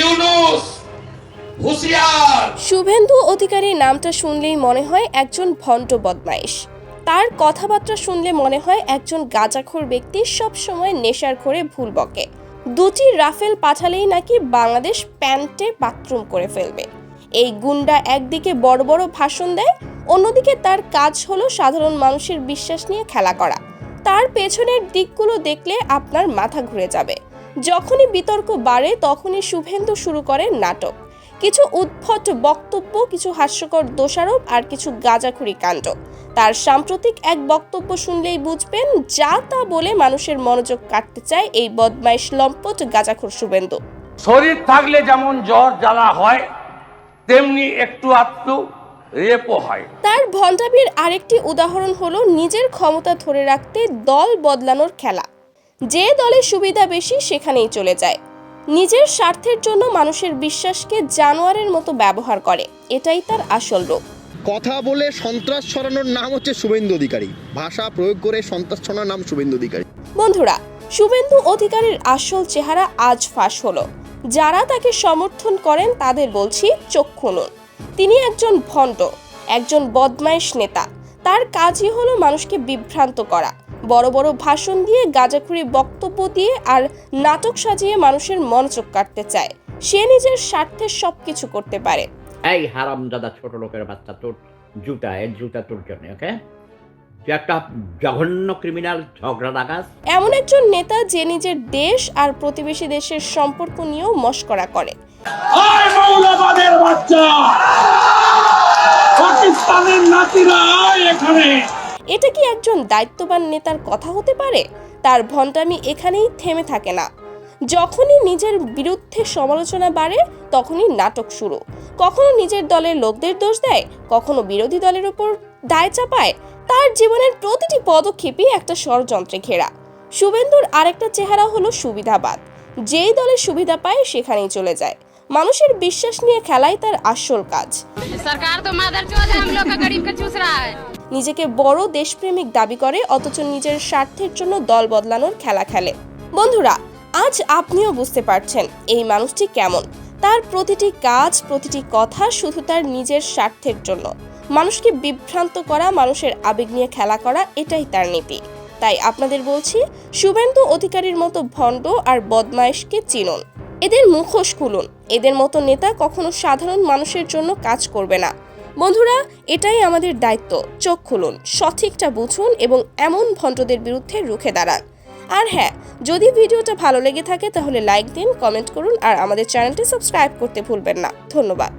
ইউনুস শুভেন্দু অধিকারী নামটা শুনলেই মনে হয় একজন ভণ্ড বদমাইশ। তার কথাবার্তা শুনলে মনে হয় একজন গাঁজাখোর ব্যক্তি সবসময় নেশার ঘরে ভুল বকে। দুটি রাফেল পাঠালেই নাকি বাংলাদেশ প্যান্টে বাথরুম করে ফেলবে। এই গুন্ডা একদিকে বড় বড় ভাষণ দেয়, অন্যদিকে তার কাজ হলো সাধারণ মানুষের বিশ্বাস নিয়ে খেলা করা। তার পেছনের দিকগুলো দেখলে আপনার মাথা ঘুরে যাবে। যখনই বিতর্ক বাড়ে তখনই শুভেন্দু শুরু করে নাটক। কিছু উদ্ভট বক্তব্য কিছু হাস্যকর দোষারোপ আর কিছু গাঁজাখুরি কাণ্ড। তার সাম্প্রতিক এক বক্তব্য শুনলেই বুঝবেন যা তা বলে মানুষের মনোযোগ কাটতে চায় এই বদমাইশ লম্পট গাঁজাখুর শুভেন্দু। শরীর থাকলে যেমন জ্বর জ্বালা হয় তেমনি একটু আধটু রেপও হয়। তার ভণ্ডামির আরেকটি উদাহরণ হলো নিজের ক্ষমতা ধরে রাখতে দল বদলানোর খেলা। যে দলের সুবিধা বেশি সেখানেই চলে যায়। নিজের স্বার্থের জন্য মানুষের বিশ্বাসকে জানোয়ারের মতো ব্যবহার করে। এটাই তার আসল রূপ। কথা বলে সন্ত্রাস ছড়ানোর নাম হচ্ছে শুভেন্দু অধিকারী। ভাষা প্রয়োগ করে সন্ত্রাস ছড়ানোর নাম শুভেন্দু অধিকারী। বন্ধুরা শুভেন্দু অধিকারীর আসল চেহারা আজ ফাঁস হলো। যারা তাকে সমর্থন করেন তাদের বলছি চোখ খুলুন। তিনি একজন ভণ্ড একজন বদমাইশ নেতা। তার কাজই হলো মানুষকে বিভ্রান্ত করা। বড় বড় ভাষণ দিয়ে গাজাখুরি বক্তব্য দিয়ে আর নাটক সাজিয়ে মানুষের মনোযোগ কাটতে চায়। সে নিজের স্বার্থে সবকিছু করতে পারে। এই হারামজাদা ছোট লোকের বাচ্চা তোর জুতা এর জুতা তোর জন্য ওকে? তুই একটা জঘন্য ক্রিমিনাল ঝগড়া লাগাস এমন একজন নেতা যে নিজের দেশ আর প্রতিবেশী দেশের সম্পর্ক নিয়েও মস্করা করে। আয় মৌলবাদের বাচ্চা! পাকিস্তানের নাতিরা এখানে। এটা কি একজন দায়িত্ববান নেতার কথা হতে পারে? তার ভণ্ডামি এখানেই থেমে থাকে না। যখনই নিজের বিরুদ্ধে সমালোচনা বাড়ে, তখনই নাটক শুরু। কখনো নিজের দলের লোকদের দোষ দেয়, কখনো বিরোধী দলের ওপর দায় চাপায়। তার জীবনের প্রতিটি পদক্ষেপই একটা ষড়যন্ত্রে ঘেরা। শুভেন্দুর আরেকটা চেহারা হলো সুবিধাবাদ। যেই দলের সুবিধা পায়, সেখানেই চলে যায়। মানুষের বিশ্বাস নিয়ে খেলাই তার আসল কাজ। সরকার তো মাদার হাম লোক কা চুস নিজেকে বড় দেশপ্রেমিক দাবি করে, অথচ নিজের স্বার্থের জন্য দল বদলানোর খেলা খেলে। বন্ধুরা, আজ আপনিও বুঝতে পারছেন এই মানুষটি কেমন। তার প্রতিটি কাজ, প্রতিটি কথা শুধু তার নিজের স্বার্থের জন্য। মানুষকে বিভ্রান্ত করা, মানুষের আবেগ নিয়ে খেলা করা, এটাই তার নীতি। তাই আপনাদের বলছি, শুভেন্দু অধিকারীর মতো ভণ্ড আর বদমায়েশকে চিনুন। এদের মুখোশ খুলুন। এদের মতো নেতা কখনো সাধারণ মানুষের জন্য কাজ করবে না। বন্ধুরা, এটাই আমাদের দায়িত্ব। চোখ খুলুন, সঠিকটা বুঝুন এবং এমন ভণ্ডদের বিরুদ্ধে রুখে দাঁড়ান। আর হ্যাঁ যদি ভিডিওটা ভালো লেগে থাকে তাহলে লাইক দিন কমেন্ট করুন আর আমাদের চ্যানেলটি সাবস্ক্রাইব করতে ভুলবেন না। ধন্যবাদ।